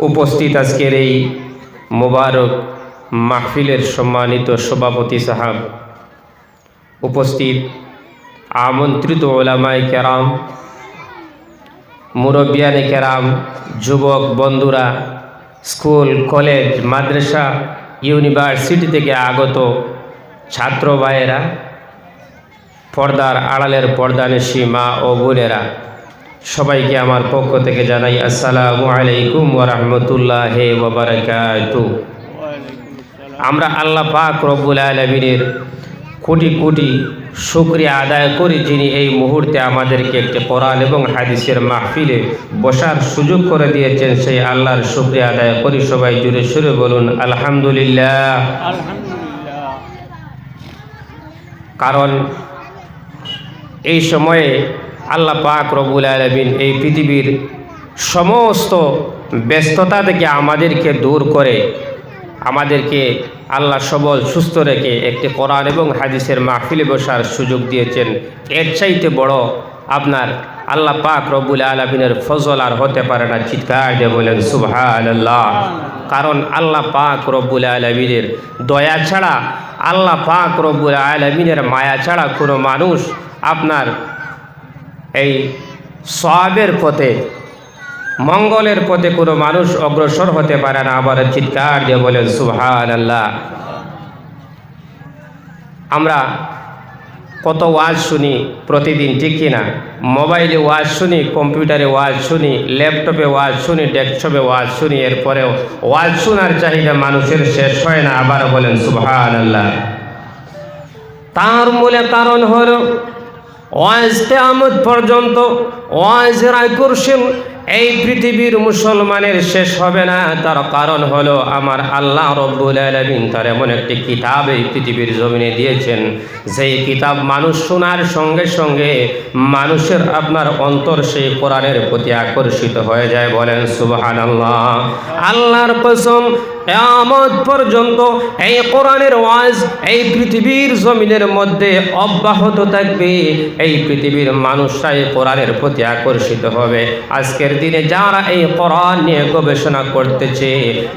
উপস্থিত আজকের এই মোবারক মাহফিলের সম্মানিত সভাপতি সাহাব। উপস্থিত আমন্ত্রিত ওলামাই কেরাম, মুরব্বিয়ানে কেরাম, যুবক বন্ধুরা, স্কুল, কলেজ, মাদ্রাসা, ইউনিভার্সিটি থেকে আগত ছাত্র ভাইয়েরা, পর্দার আড়ালের পর্দানেশী মা ও বোনেরা সবাইকে আমার পক্ষ থেকে জানাই আসসালামু আলাইকুম ওরহমতুল্লাহ ওবরাকাতু আমরা আল্লাহ পাক রব্বুল আলমিনের কোটি কোটি শুক্রিয়া আদায় করি যিনি এই মুহূর্তে আমাদেরকে একটি কোরআন এবং হাদিসের মাহফিলে বসার সুযোগ করে দিয়েছেন। সেই আল্লাহর শুক্রিয়া আদায় করি সবাই জুড়ে সুরে বলুন আলহামদুলিল্লাহ। আলহামদুলিল্লাহ। কারণ এই সময়ে আল্লাহ পাক রবুল আলমিন এই পৃথিবীর সমস্ত ব্যস্ততা থেকে আমাদেরকে দূর করে, আমাদেরকে আল্লাহ সবল, সুস্থ রেখে একটি কোরআন এবং হাদিসের মাহফিলে বসার সুযোগ দিয়েছেন। এর চাইতে বড় আপনার আল্লাহ পাক রব্বুল আলমিনের ফজল আর হতে পারে না, চিৎকার দিয়ে বলেন আল্লাহ কারণ আল্লাহ পাক রব্বুল আলমিনের দয়া ছাড়া, আল্লাহ পাক রব্বুল আলমিনের মায়া ছাড়া কোনো মানুষ আপনার এই সবের পথে, মঙ্গলের পথে কোনো মানুষ অগ্রসর হতে পারে না। আবার চিৎকার দিয়ে বলেন সুবহান আল্লাহ আমরা কত ওয়াজ শুনি প্রতিদিন, ঠিক কিনা মোবাইলে ওয়াজ শুনি, কম্পিউটারে ওয়াজ শুনি, ল্যাপটপে ওয়াজ শুনি, ডেস্কটপে ওয়াজ শুনি, এরপরেও ওয়াজ শোনার চাহিদা মানুষের শেষ হয় না। আবার বলেন সুবহান আল্লাহ তার মূলে কারণ হল ওয়াজ তেমত পর্যন্ত ওয়াজ রায় করছেন এই পৃথিবীর মুসলমানের শেষ হবে না। তার কারণ হলো আমার আল্লাহ রব্বুল আলমিন তার এমন একটি কিতাব এই পৃথিবীর জমিনে দিয়েছেন। যেই কিতাব মানুষ শোনার সঙ্গে সঙ্গে মানুষের আপনার অন্তর সেই কোরআনের প্রতি আকর্ষিত হয়ে যায় বলেন সুবাহান আল্লাহ আল্লাহর কসম, কেয়ামত পর্যন্ত এই কোরআনের ওয়াজ এই পৃথিবীর জমিনের মধ্যে অব্যাহত থাকবে। এই পৃথিবীর মানুষরাই কোরআনের প্রতি আকর্ষিত হবে। আজকের দিনে যারা এই কোরআন নিয়ে গবেষণা করতেছে,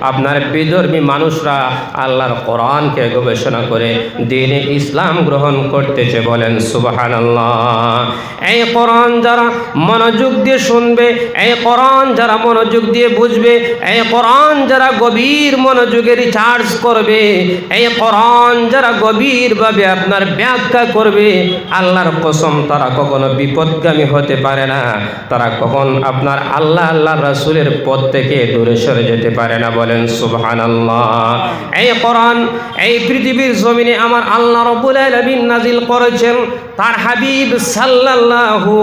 আপনার বিধর্মী মানুষরা আল্লাহর কোরআনকে গবেষণা করে দিনে ইসলাম গ্রহণ করতেছে বলেন সুবাহান এই কোরআন যারা মনোযোগ দিয়ে শুনবে, এই কোরআন যারা মনোযোগ দিয়ে বুঝবে, এই কোরআন যারা গভীর মনোযোগে রিচার্জ করবে, এই কোরআন যারা গভীরভাবে আপনার ব্যাখ্যা করবে, আল্লাহর কসম তারা কখনো বিপদগামী হতে পারে না। তারা কখন আপনার আল্লাহ আল্লাহ রাসুলের পথ থেকে দূরে সরে যেতে পারে না বলেন সুবহান এই কোরআন, এই পৃথিবীর জমিনে আমার আল্লাহ রবুল আলমিন নাজিল করেছেন, তার হাবিব সাল্লাল্লাহু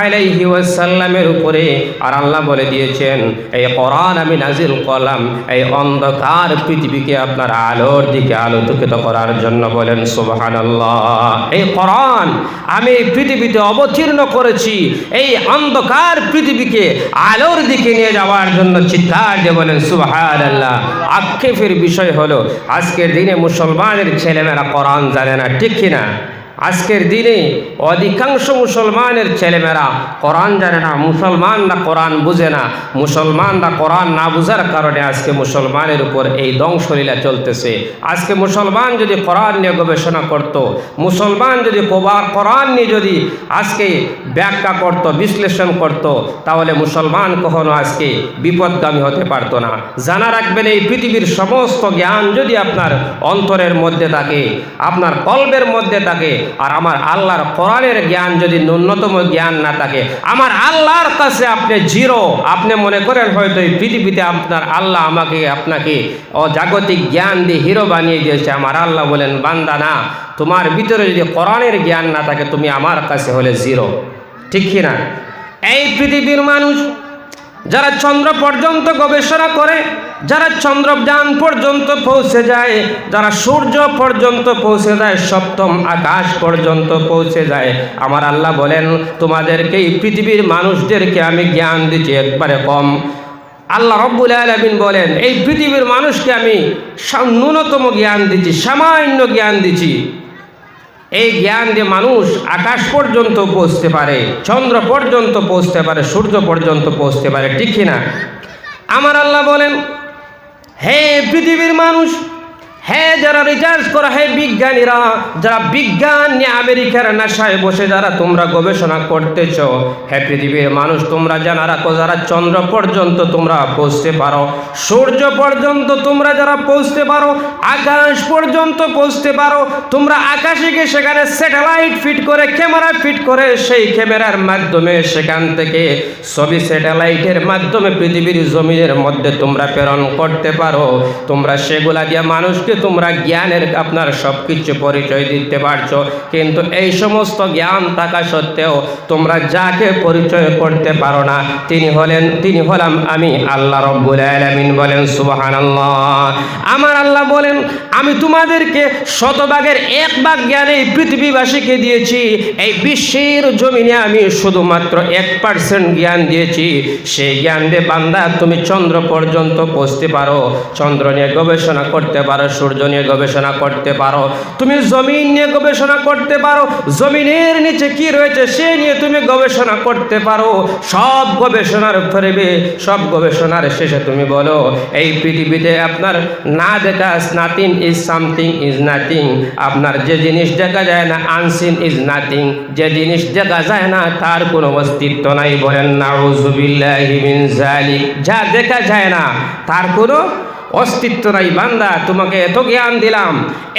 আলাইহি ওয়াসাল্লামের উপরে। আর আল্লাহ বলে দিয়েছেন, এই কোরআন আমি নাজিল করলাম, এই অন্ধকার পৃথিবীকে আপনার আলোর দিকে আলোকিত করার জন্য বলেন, সুবহানাল্লাহ। এই কোরআন আমি পৃথিবীতে অবতীর্ণ করেছি, এই অন্ধকার পৃথিবীকে আলোর দিকে নিয়ে যাওয়ার জন্য চিৎকার দিয়ে বলেন, সুবহানাল্লাহ। আক্ষেপের বিষয় হলো, আজকের দিনে মুসলমানের ছেলেমেয়েরা কোরআন জানে না, ঠিক কিনা? আজকের দিনে অধিকাংশ মুসলমানের ছেলেমেয়েরা কোরআন জানে না, মুসলমানরা কোরআন বুঝে না। মুসলমানরা কোরআন না বুঝার কারণে আজকে মুসলমানের উপর এই ধ্বংসলীলা চলতেছে। আজকে মুসলমান যদি কোরআন নিয়ে গবেষণা করত, মুসলমান যদি কোরআন নিয়ে যদি আজকে ব্যাখ্যা করত, বিশ্লেষণ করত, তাহলে মুসলমান কখনো আজকে বিপদগামী হতে পারত না। জানা রাখবেন, এই পৃথিবীর সমস্ত জ্ঞান যদি আপনার অন্তরের মধ্যে থাকে, আপনার কল্পের মধ্যে থাকে আর আমার আল্লাহর কোরআনের জ্ঞান যদি ন্যূনতম জ্ঞান না থাকে, আমার আল্লাহর কাছে আপনি জিরো। আপনি মনে করেন হয়তো এই পৃথিবীতে আপনার আল্লাহ আমাকে, আপনাকে অজাগতিক জ্ঞান দিয়ে হিরো বানিয়ে দিয়েছে। আমার আল্লাহ বলেন, বান্দা না, তোমার ভিতরে যদি কোরআনের জ্ঞান না থাকে, তুমি আমার কাছে হলে জিরো। ঠিক কিনা এই পৃথিবীর মানুষ যারা চন্দ্র পর্যন্ত গবেষণা করে, যারা চন্দ্রযান পর্যন্ত পৌঁছে যায়, যারা সূর্য পর্যন্ত পৌঁছে যায়, সপ্তম আকাশ পর্যন্ত পৌঁছে যায়। আমার আল্লাহ বলেন, তোমাদেরকে এই পৃথিবীর মানুষদেরকে আমি জ্ঞান দিচ্ছি একবারে কম। আল্লাহ রব্বুল আলমিন বলেন, এই পৃথিবীর মানুষকে আমি ন্যূনতম জ্ঞান দিচ্ছি, সামান্য জ্ঞান দিচ্ছি। এই জ্ঞান যে মানুষ আকাশ পর্যন্ত পৌঁছতে পারে, চন্দ্র পর্যন্ত পৌঁছতে পারে, সূর্য পর্যন্ত পৌঁছতে পারে, ঠিক কিনা? আমার আল্লাহ বলেন, হে পৃথিবীর মানুষ হে যারা রিচার্জ করা, হে বিজ্ঞানীরা, যারা বিজ্ঞান নিয়ে আমেরিকার নেশায় বসে, যারা তোমরা গবেষণা করতেছ, হে পৃথিবীর মানুষ, তোমরা জানা রাখো, যারা চন্দ্র পর্যন্ত তোমরা পৌঁছতে পারো, সূর্য পর্যন্ত তোমরা যারা পৌঁছতে পারো, আকাশ পর্যন্ত পৌঁছতে পারো, তোমরা আকাশে গিয়ে সেখানে স্যাটেলাইট ফিট করে ক্যামেরা ফিট করে, সেই ক্যামেরার মাধ্যমে সেখান থেকে ছবি স্যাটেলাইটের মাধ্যমে পৃথিবীর জমিনের মধ্যে তোমরা প্রেরণ করতে পারো। তোমরা সেগুলা দিয়ে মানুষকে তোমরা জ্ঞানের আপনার সব কিছু পরিচয় দিতে পারছ। কিন্তু এই সমস্ত জ্ঞান থাকা সত্ত্বেও তোমরা যাকে পরিচয় করতে পারো না, তিনি হলেন, তিনি হলাম আমি আল্লাহ রব্বুল আলামিন বলেন, সুবহানাল্লাহ। আমার আল্লাহ বলেন, আমি তোমাদেরকে শতভাগের এক ভাগ জ্ঞান এই পৃথিবীবাসীকে দিয়েছি। এই বিশ্বের জমিনে আমি শুধুমাত্র এক পার্সেন্ট জ্ঞান দিয়েছি। সেই জ্ঞান দিয়ে বান্দা, তুমি চন্দ্র পর্যন্ত পৌঁছতে পারো। চন্দ্র নিয়ে গবেষণা করতে পারো সূর্য নিয়ে গবেষণা করতে পারো। তুমি জমিন নিয়ে গবেষণা করতে পারো। জমিনের নিচে কি রয়েছে সে নিয়ে তুমি গবেষণা করতে পারো। সব গবেষণার উপরে বে- সব গবেষণার শেষে তুমি বলো, এই পৃথিবীতে আপনার না দেখা nothing is something is nothing আপনার যে জিনিস দেখা যায় না আনসিন ইজ নাথিং যে জিনিস দেখা যায় না, তার কোনো অস্তিত্ব নাই। বলেন না যা দেখা যায় না, তার কোনো অস্তিত্ব নাই বান্দা, তোমাকে এত জ্ঞান দিলাম,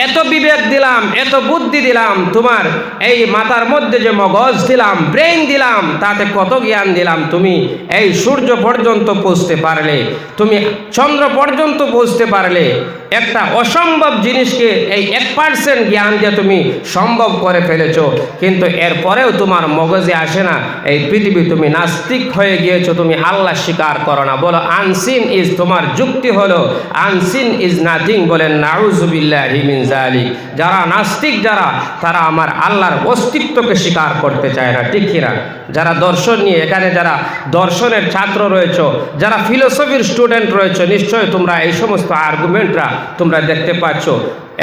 এত বিবেক দিলাম, এত বুদ্ধি দিলাম, তোমার এই মাথার মধ্যে যে মগজ দিলাম ব্রেন দিলাম, তাতে কত জ্ঞান দিলাম তুমি? এই সূর্য পর্যন্ত পৌঁছতে পারলে, তুমি চন্দ্র পর্যন্ত পৌঁছতে পারলে একটা অসম্ভব জিনিসকে এই এক পার্সেন্ট জ্ঞান দিয়ে তুমি সম্ভব করে ফেলেছো। কিন্তু এরপরেও তোমার মগজে আসে না। এই পৃথিবী তুমি নাস্তিক হয়ে গিয়েছো, তুমি আল্লাহ স্বীকার করো না। বলো, আনসিন ইজ তোমার যুক্তি হলো, আনসিন ইজ নাথিং বলেন নাউজুবিল্লাহ হিমিনজালিক যারা নাস্তিক, যারা, তারা আমার আল্লাহর অস্তিত্বকে স্বীকার করতে চায় না। ঠিক কিনা? যারা দর্শন নিয়ে, এখানে যারা দর্শনের ছাত্র রয়েছে, যারা ফিলোসফির স্টুডেন্ট রয়েছে, নিশ্চয়ই তোমরা এই সমস্ত আর্গুমেন্টরা তোমরা দেখতে পাচ্ছ।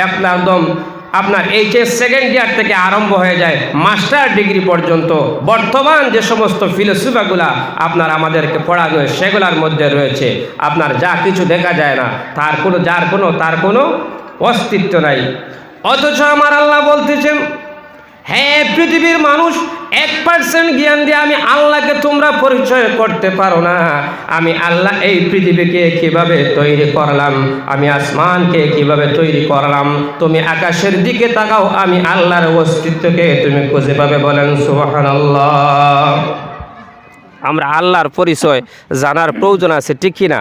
একদম আপনার এইচএস সেকেন্ড ইয়ার থেকে আরম্ভ হয়ে যায় মাস্টার ডিগ্রি পর্যন্ত। বর্তমান যে সমস্ত ফিলোসফিগুলা আপনার আমাদেরকে পড়ানো হয়, সেগুলার মধ্যে রয়েছে। আপনার যা কিছু দেখা যায় না তার কোনো যার কোনো তার কোনো অস্তিত্ব নাই। অথচ আমার আল্লাহ বলতেছেন হ্যাঁ পৃথিবীর মানুষ এক পার্সেন্ট জ্ঞান দিয়ে আমি আল্লাহকে তোমরা পরিচয় করতে পারো না। আমি আল্লাহ এই পৃথিবীকে কীভাবে তৈরি করলাম? আমি আসমানকে কীভাবে তৈরি করলাম? তুমি আকাশের দিকে তাকাও, আমি আল্লাহর অস্তিত্বকে তুমি খুঁজে পাবে বলেন সুবাহান আমরা আল্লাহর পরিচয় জানার প্রয়োজন আছে, ঠিক না?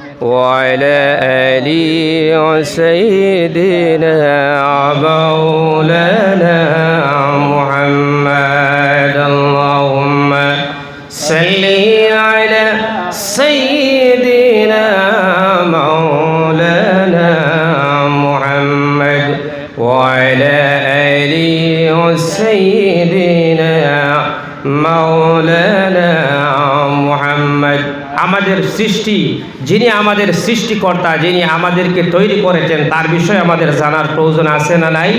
وعلى آل سيدنا مولانا محمد. اللهم صل على سيدنا مولانا محمد وعلى آل سيدنا সৃষ্টি, যিনি আমাদের সৃষ্টিকর্তা, যিনি আমাদেরকে তৈরি করেছেন, তার বিষয়ে আমাদের জানার প্রয়োজন আছে না নাই?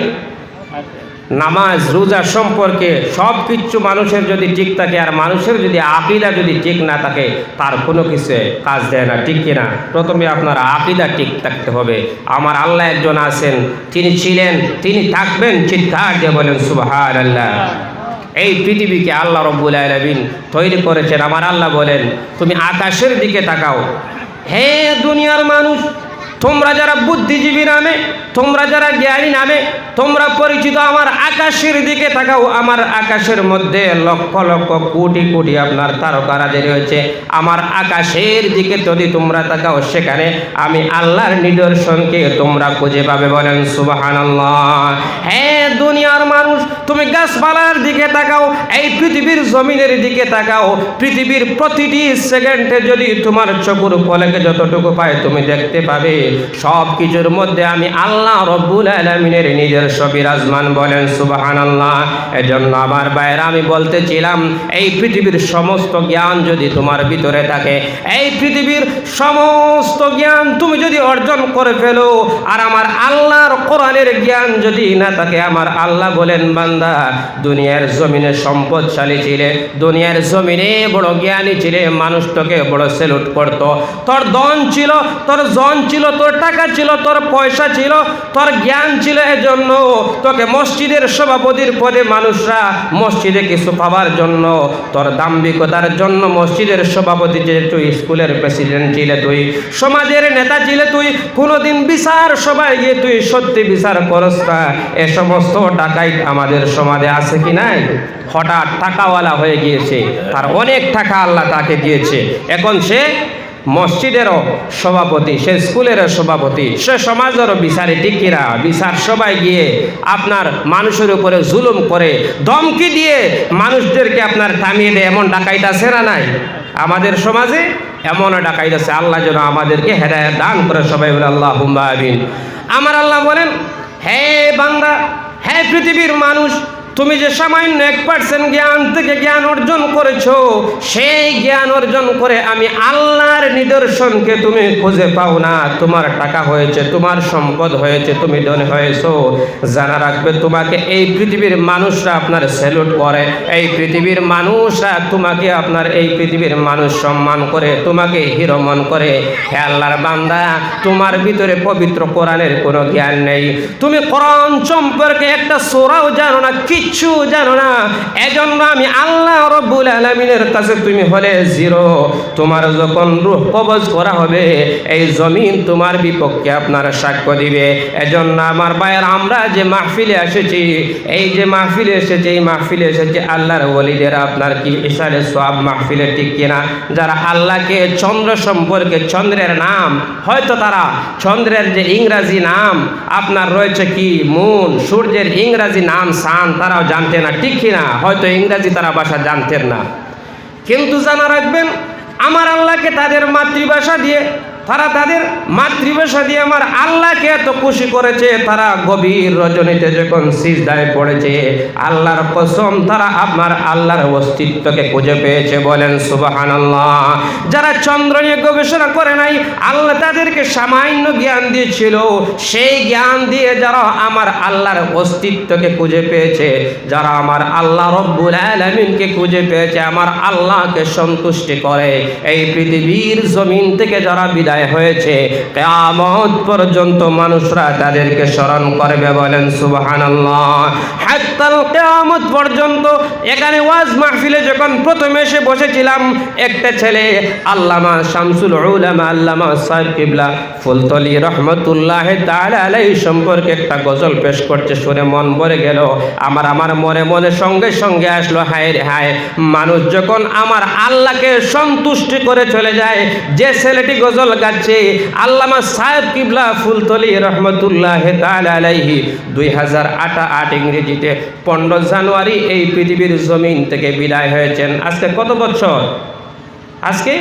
নামাজ, রোজা সম্পর্কে সব কিছু মানুষের যদি ঠিক থাকে, আর মানুষের যদি আকিদা যদি ঠিক না থাকে, তার কোনো কিছু কাজ দেয় না, ঠিক কিনা? প্রথমে আপনার আকিদা ঠিক থাকতে হবে। আমার আল্লাহ একজন আছেন, তিনি ছিলেন, তিনি থাকবেন, চিৎকার দিয়ে বলেন সুবাহান আল্লাহ এই পৃথিবীকে আল্লাহ রব্বুল আলমিন তৈরি করেছেন। আমার আল্লাহ বলেন, তুমি আকাশের দিকে তাকাও। হে দুনিয়ার মানুষ তোমরা যারা বুদ্ধিজীবী নামে, তোমরা যারা জ্ঞানী নামে, তোমরা পরিচিত আমার আকাশের দিকে তাকাও। আমার আকাশের মধ্যে লক্ষ লক্ষ কোটি কোটি আপনার তারকারাজি রয়েছে। আমার আকাশের দিকে যদি তোমরা তাকাও, সেখানে আমি আল্লাহর নিদর্শনকে তোমরা খুঁজে পাবে বলেন সুবাহান হ্যাঁ দুনিয়ার মানুষ, তুমি গাছপালার দিকে তাকাও, এই পৃথিবীর জমিনের দিকে তাকাও। পৃথিবীর প্রতিটি সেকেন্ডে যদি তোমার চকুর ফলেকে যতটুকু পায়, তুমি দেখতে পাবে। সব কিছুর মধ্যে আমি আল্লাহ রব্বুল আলমিনের নিজস্ব বিরাজমান বলেন সুবাহান আল্লাহ এজন্য আমার বাইরে আমি বলতেছিলাম, এই পৃথিবীর সমস্ত জ্ঞান যদি তোমার ভিতরে থাকে, এই পৃথিবীর সমস্ত জ্ঞান তুমি যদি অর্জন করে ফেলো, আর আমার আল্লাহর কোরআনের জ্ঞান যদি না থাকে, আমার আল্লাহ বলেন, বান্দা, দুনিয়ার জমিনে সম্পদশালী ছিলে, দুনিয়ার জমিনে বড় জ্ঞানী ছিলে, মানুষ তোকে বড় সেলুট করতো। তোর দন ছিল, তোর জন ছিল তোর টাকা ছিল, তোর পয়সা ছিল, তোর জ্ঞান ছিল এজন্য। তোকে মসজিদের সভাপতির পদে মানুষরা মসজিদে কিছু পাবার জন্য, তোর দাম্ভিকতার জন্য মসজিদের সভাপতি যে তুই স্কুলের প্রেসিডেন্ট ছিলে তুই, সমাজের নেতা ছিলে তুই, কোনোদিন বিচার সবাই গিয়ে তুই সত্যি বিচার করস না। এ সমস্ত টাকাই আমাদের সমাজে আছে কি নাই? হঠাৎ টাকাওয়ালা হয়ে গিয়েছে। তার অনেক টাকা আল্লাহ তাকে দিয়েছে। এখন সে মসজিদেরও সভাপতি, সে স্কুলেরও সভাপতি, সে সমাজেরও বিচারে টিকিরা, বিচার সবাই গিয়ে আপনার মানুষের উপরে জুলুম করে দমকি দিয়ে মানুষদেরকে আপনার থামিয়ে দেয়। এমন ডাকাইটা সেরা নাই? আমাদের সমাজে এমন ডাকাইত আছে। আল্লাহ যেন আমাদেরকে হেদায়ত দান করে সবাই বলে আল্লাহ হুম্বা আমার আল্লাহ বলেন, হে বান্দা, হে পৃথিবীর মানুষ তুমি যে সামান্য এক পার্সেন্ট জ্ঞান থেকে জ্ঞান অর্জন করেছ, সেই জ্ঞান অর্জন করে আমি আল্লাহর নিদর্শনকে তুমি খুঁজে পাও না। তোমার টাকা হয়েছে, তোমার সম্পদ হয়েছে, তুমি ধনী হয়েছো। জানা রাখবে, তোমাকে এই পৃথিবীর মানুষরা আপনার স্যালুট করে। এই পৃথিবীর মানুষরা তোমাকে আপনার এই পৃথিবীর মানুষ সম্মান করে, তোমাকে হিরো মন করে। হে আল্লাহর বান্দা, তোমার ভিতরে পবিত্র কোরআনের কোনো জ্ঞান নেই। তুমি কোরআন সম্পর্কে একটা সোরাও জানো না কিচ্ছু জানো না। এজন্য আমি আল্লাহ রব্বুল আলমিনের কাছে তুমি হলে জিরো। তোমার যখন রুহ কবজ করা হবে, এই জমিন তোমার বিপক্ষে আপনার সাক্ষ্য দিবে। এজন্য আমার ভাইয়ের, আমরা যে মাহফিলে এসেছি, এই যে মাহফিলে এসেছে, এই মাহফিলে এসেছে, আল্লাহর ওলিদের আপনার কি ইশারে সব মাহফিলে ঠিক কিনা? যারা আল্লাহকে, চন্দ্র সম্পর্কে, চন্দ্রের নাম, হয়তো তারা চন্দ্রের যে ইংরাজি নাম, আপনার রয়েছে কি? মুন, সূর্যের ইংরাজি নাম, সান তারাও জানতে না, ঠিক কিনা? হয়তো ইংরাজি তারা ভাষা জানতেন না। কিন্তু জানা রাখবেন, আমার আল্লাহকে তাদের মাতৃভাষা দিয়ে তারা তাদের মাতৃভাষা দিয়ে আমার আল্লাহকে এত খুশি করেছে, তারা গভীর রজনীতে যখন সিজদায় পড়েছে, আল্লাহর কসম, তারা আমার আল্লাহর অস্তিত্বকে খুঁজে পেয়েছে বলেন, সুবাহানাল্লাহ। যারা চন্দ্র নিয়ে গবেষণা করে নাই, আল্লাহ তাদেরকে সামান্য জ্ঞান দিয়েছিল। সেই জ্ঞান দিয়ে যারা আমার আল্লাহর অস্তিত্বকে খুঁজে পেয়েছে, যারা আমার আল্লাহ রব্বুল আলমিনকে খুঁজে পেয়েছে, আমার আল্লাহকে সন্তুষ্টি করে। এই পৃথিবীর জমিন থেকে যারা বিদায় হয়েছে। কেয়ামত পর্যন্ত মানুষরা তাদেরকে স্মরণ করবে বলেন, সুবহানাল্লাহ। হাত্তাল কেয়ামত পর্যন্ত এখানে ওয়াজ মাহফিলে যখন প্রথমে এসে বসেছিলাম, একটা ছেলে, আল্লামা শামসুল উলামা, আল্লামা সাহেব কিবলা ফুলতলি রহমতুল্লাহ তাআলা আলাইহি সম্পর্কে একটা গজল পেশ করছে শুনে মন ভরে গেল। আমার আমার মনে মনে সঙ্গে সঙ্গে আসলো, হায় রে হায়, মানুষ যখন আমার আল্লাহকে সন্তুষ্টি করে চলে যায়, যে ছেলেটি গজল গাচ্ছে আল্লামা সাহেব কিবলা ফুলতলি রহমতুল্লাহ আলাইহি দুই হাজার আটা আট ইংরেজিতে পনেরো জানুয়ারি এই পৃথিবীর জমিন থেকে বিদায় হয়েছেন। আজকে কত বছর? আজকে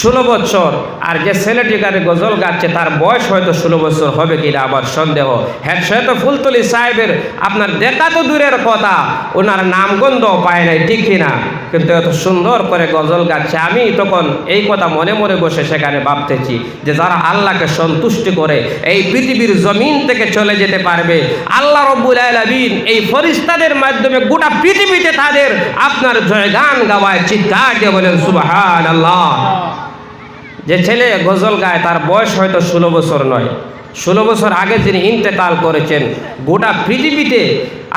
ষোলো বছর। আর যে ছেলেটি গানে গজল গাচ্ছে, তার বয়স হয়তো ষোলো বছর হবে কিনা আবার সন্দেহ। হ্যাঁ সে তো ফুলতলি সাহেবের, আপনার দেখা তো দূরের কথা, ওনার নামগন্ধ পায় নাই, ঠিক কিনা? কিন্তু এত সুন্দর করে গজল গাচ্ছে। আমি তখন এই কথা মনে মনে বসে সেখানে ভাবতেছি যে যারা আল্লাহকে সন্তুষ্টি করে, এই পৃথিবীর জমিন থেকে চলে যেতে পারবে। আল্লাহ রব্বুল আলমিন এই ফরিস্তাদের মাধ্যমে গোটা পৃথিবীতে তাদের আপনার জয়গান গাওয়ায় চিৎকার দিয়ে বলেন সুবাহান আল্লাহ যে ছেলে গজল গায়, তার বয়স হয়তো ষোলো বছর নয়। ষোলো বছর আগে যিনি ইন্তেকাল করেছেন, গোটা পৃথিবীতে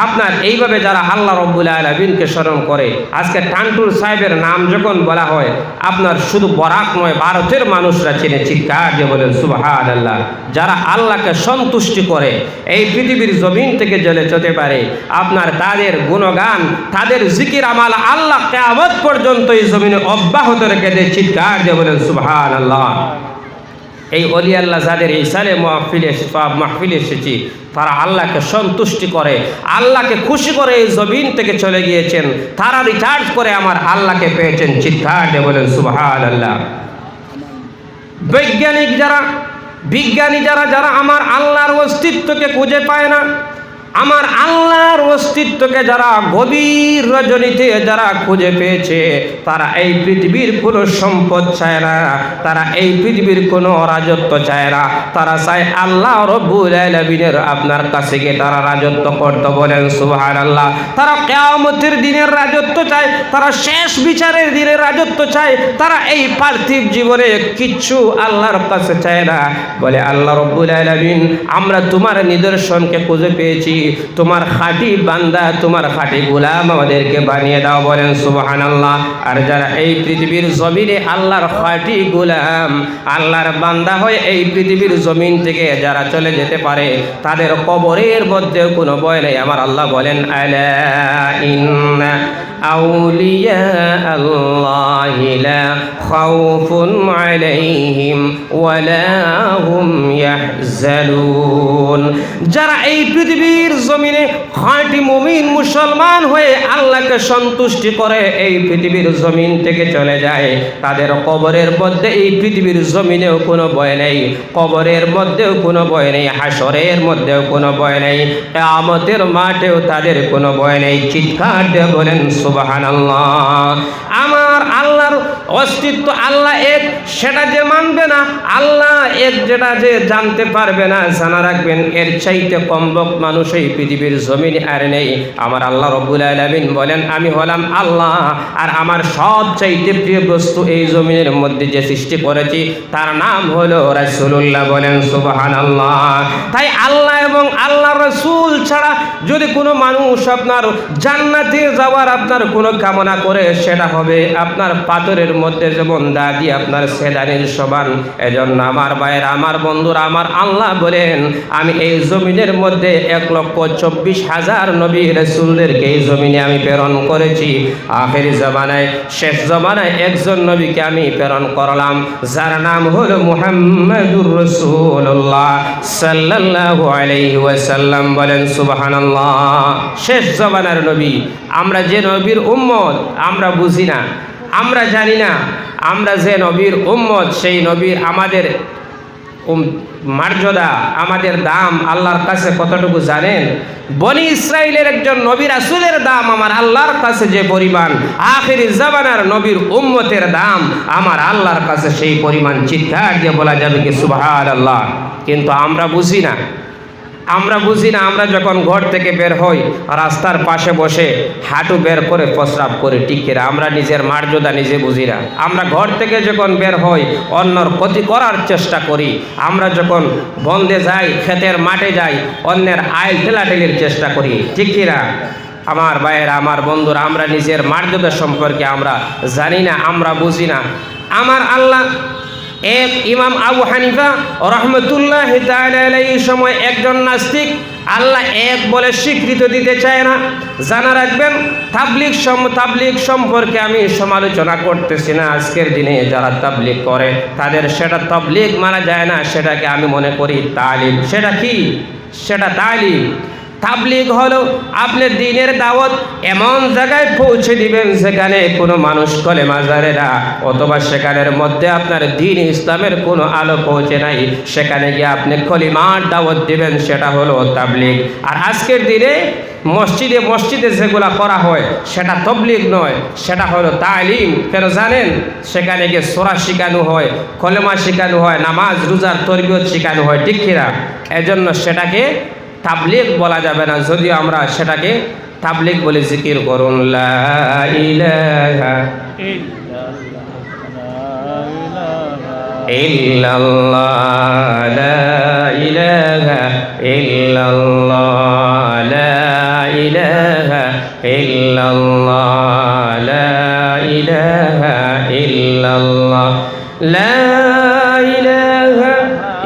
আপনার এইভাবে যারা আল্লাহ রব্বুল আলমিনকে স্মরণ করে, আজকে টান্টুর সাহেবের নাম যখন বলা হয়, আপনার শুধু বরাক নয়, ভারতের মানুষরা চেনে চিৎকার দিয়ে বলেন সুবাহান আল্লাহ যারা আল্লাহকে সন্তুষ্টি করে, এই পৃথিবীর জমিন থেকে জলে যেতে পারে, আপনার তাদের গুণগান, তাদের জিকির আমাল আল্লাহ কেয়ামত পর্যন্ত এই জমিনে অব্যাহত রেখে দেয় চিৎকার দিয়ে বলেন সুবাহান আল্লাহ এই অলি আল্লাহ যাদের এই সালে মাহফিলে মাহফিলে এসেছি, তারা আল্লাহকে সন্তুষ্টি করে, আল্লাহকে খুশি করে এই জমিন থেকে চলে গিয়েছেন। তারা রিচার্জ করে আমার আল্লাহকে পেয়েছেন চিৎকার বলেন সুবাহান আল্লাহ বৈজ্ঞানিক যারা, বিজ্ঞানী যারা যারা আমার আল্লাহর অস্তিত্বকে খুঁজে পায় না, আমার আল্লাহর অস্তিত্বকে যারা গভীর রজনীতে যারা খুঁজে পেয়েছে, তারা এই পৃথিবীর কোনো সম্পদ চায় না, তারা এই পৃথিবীর কোনো রাজত্ব চায় না। তারা চায় আল্লাহ রব্বুল আলমিনের আপনার কাছে গিয়ে তারা রাজত্ব করতে বলেন সুবাহান আল্লাহ তারা কেয়ামতের দিনের রাজত্ব চায়, তারা শেষ বিচারের দিনের রাজত্ব চায়, তারা এই পার্থিব জীবনে কিচ্ছু আল্লাহর কাছে চায় না। বলে আল্লাহ রব্বুল আলমিন, আমরা তোমার নিদর্শনকে খুঁজে পেয়েছি, তোমার খাঁটি বান্দা তোমার খাটি গুলাম আমাদেরকে বানিয়ে দাও বলেন সুবাহান আল্লাহ আর যারা এই পৃথিবীর জমিনে আল্লাহর খাটি গুলাম, আল্লাহর বান্দা হয়ে এই পৃথিবীর জমিন থেকে যারা চলে যেতে পারে, তাদের কবরের মধ্যে কোনো বয় নেই। আমার আল্লাহ বলেন, আলা ইন্না أولياء الله لا خوف عليهم ولا هم يحزنون যারা এই পৃথিবীর জমিনে খাঁটি মুমিন মুসলমান হয়ে আল্লাহকে সন্তুষ্টি করে এই পৃথিবীর জমিন থেকে চলে যায় তাদের কবরের মধ্যে এই পৃথিবীর জমিনেও কোনো ভয় নেই কবরের মধ্যেও কোনো ভয় নেই হাসরের মধ্যেও কোনো ভয় নেই আমতের মাঠেও তাদের কোনো ভয় নেই চিৎকার দিয়ে বলেন আমার আল্লাহর অস্তিত্ব আল্লাহ এক, সেটা যে মানবে না, আল্লাহ এক যেটা যে জানতে পারবে না, জানা রাখবেন, এর চাইতে কমবক মানুষ এই পৃথিবীর জমিন আর নেই। আমার আল্লাহ রব্বুল আলমিন বলেন, আমি হলাম আল্লাহ, আর আমার সব চাইতে প্রিয় বস্তু এই জমিনের মধ্যে যে সৃষ্টি করেছি, তার নাম হলো রাসুল্লাহ বলেন সুবাহান আল্লাহ তাই আল্লাহ এবং আল্লাহ রসুল ছাড়া যদি কোনো মানুষ আপনার জান্নাতে যাওয়ার আপনার কোনো কামনা করে সেটা হবে। আপনার পাথরের মধ্যে যেমন দাদি আপনার সেদানির সমান। এজন্য আমার ভাইয়ের, আমার বন্ধুরা, আমার আল্লাহ বলেন, আমি এই জমিনের মধ্যে এক লক্ষ চব্বিশ হাজার নবী রসুলদেরকে এই জমিনে আমি প্রেরণ করেছি। আখেরি জমানায়, শেষ জমানায় একজন নবীকে আমি প্রেরণ করলাম, যার নাম হলো মুহাম্মদুর রসুল্লাহ সাল্লাল্লাহু আলাইহি বলেন, সুবহানাল্লাহ, শেষ জমানার নবী আমরা যে নবীর উম্মত, আমরা বুঝি না। আমরা জানি না, আমরা যে নবীর উম্মত, সেই নবীর আমাদের মর্যাদা, আমাদের দাম আল্লাহর কাছে কতটুকু জানেন? বনি ইসরায়েলের একজন নবীর আসুলের দাম আমার আল্লাহর কাছে যে পরিমাণ, আখির জামানার নবীর উম্মতের দাম আমার আল্লাহর কাছে সেই পরিমাণ চিৎকার দিয়ে বলা যাবে কি সুবহান আল্লাহ কিন্তু আমরা বুঝি না। আমরা বুঝি না, আমরা যখন ঘর থেকে বের হই, রাস্তার পাশে বসে হাঁটু বের করে প্রস্রাব করে টিকেরা আমরা নিজের মর্যাদা নিজে বুঝি না। আমরা ঘর থেকে যখন বের হই, অন্যর ক্ষতি করার চেষ্টা করি। আমরা যখন বন্ধে যাই, ক্ষেতের মাঠে যাই, অন্যের আইল ঠেলাঠেলির চেষ্টা করি, ঠিক কিনা? আমার ভাইয়েরা, আমার বন্ধুরা, আমরা নিজের মর্যাদা সম্পর্কে আমরা জানি না, আমরা বুঝি না। আমার আল্লাহ এক ইমাম আবু হানিফা রহমতুল্লাহ এই সময় একজন নাস্তিক, আল্লাহ এক বলে স্বীকৃত দিতে চায় না। জানা রাখবেন তাবলিক সম তাবলিক সম্পর্কে আমি সমালোচনা করতেছি না। আজকের দিনে যারা তাবলিক করে, তাদের সেটা তাবলিক মানা যায় না, সেটাকে আমি মনে করি তালিম। সেটা কি? সেটা তালিম। তাবলিগ হলো আপনি দিনের দাওয়াত এমন জায়গায় পৌঁছে দিবেন যেখানে কোনো মানুষ কলে মাজারে না, অথবা সেখানের মধ্যে আপনার দিন ইসলামের কোনো আলো পৌঁছে নাই, সেখানে গিয়ে আপনি কলিমার দাওয়াত দিবেন, সেটা হলো তাবলিগ। আর আজকের দিনে মসজিদে মসজিদে যেগুলা করা হয়, সেটা তবলিগ নয়, সেটা হলো তালিম। কেন জানেন? সেখানে গিয়ে সোরা শেখানো হয়, কলেমা শেখানো হয়, নামাজ, রোজার তরবিয়ত শেখানো হয়, ঠিক কিনা? এজন্য সেটাকে তাবলিক বলা যাবে না, যদিও আমরা সেটাকে তাবলিক বলে জিকির করুন। لا লা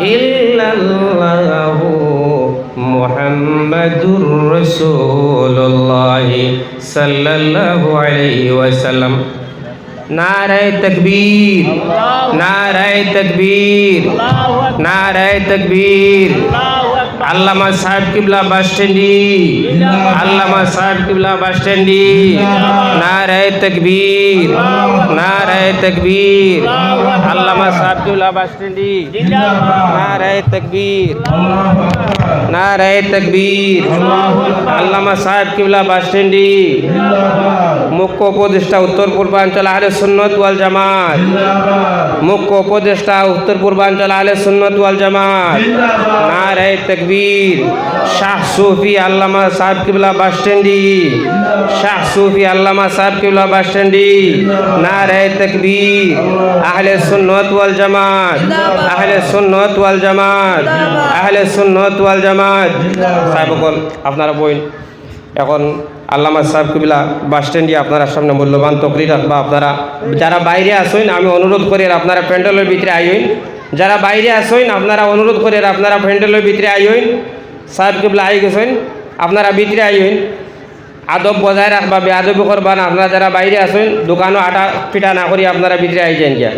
إلا الله মুহাম্মাদুর রসুল্লাহ সাল্লাল্লাহু আলাইহি ওয়াসাল্লাম। নারায় তাকবীর নারায় তাকবীর নারায় তাকবীর। আল্লামা সাহেব কিবলা বাস স্ট্যান্ডি। আল্লামা সাহেব কিবলা বাস স্ট্যান্ডি। নারায়ে তাকবীর নারায়ে তাকবীর। আল্লামা সাহেব কিবলা বাস স্ট্যান্ডি। নারায়ে তাকবীর নারায়ে তাকবীর। আল্লামা সাহেব কিবলা বাস স্ট্যান্ডি। মুখ্য উপদেষ্টা উত্তর পূর্বাঞ্চল আলে সুন্নত ওয়াল জামাত। মুখ্য উপদেষ্টা উত্তর পূর্বাঞ্চল আলে সুন্নত ওয়াল জামাত। নারায়ে তাকবীর। শাহ সুফি আল্লামা সাহেব কিবলা বাস স্ট্যান্ডি শাহ সুফি আল্লামা সাহেব কিবলা বাস স্ট্যান্ডি নারায়ে তাকবীর, আহলে সুন্নত ওয়াল জামাত, আহলে সুন্নত ওয়াল জামাত, আহলে সুন্নত ওয়াল জামাত। সাহেব আপনারা বইন। এখন আল্লামা সাহেব কবিলা বাস স্ট্যান্ডে আপনারা সামনে মূল্যবান তকরি রাখবা আপনারা যারা বাইরে আসেন, আমি অনুরোধ করি আপনারা প্যান্ডেলের ভিতরে আইন। যারা বাইরে আসেন আপনারা অনুরোধ করেন আপনারা প্যান্ডেলের ভিতরে আইন সাহেব কবিলা আই গেছেন, আপনারা ভিতরে আইন আদব বজায় রাখবা বেআদবি করবা না। আপনারা যারা বাইরে আসেন দোকানও আটা পিঠা না করি আপনারা ভিতরে আই যান গিয়া।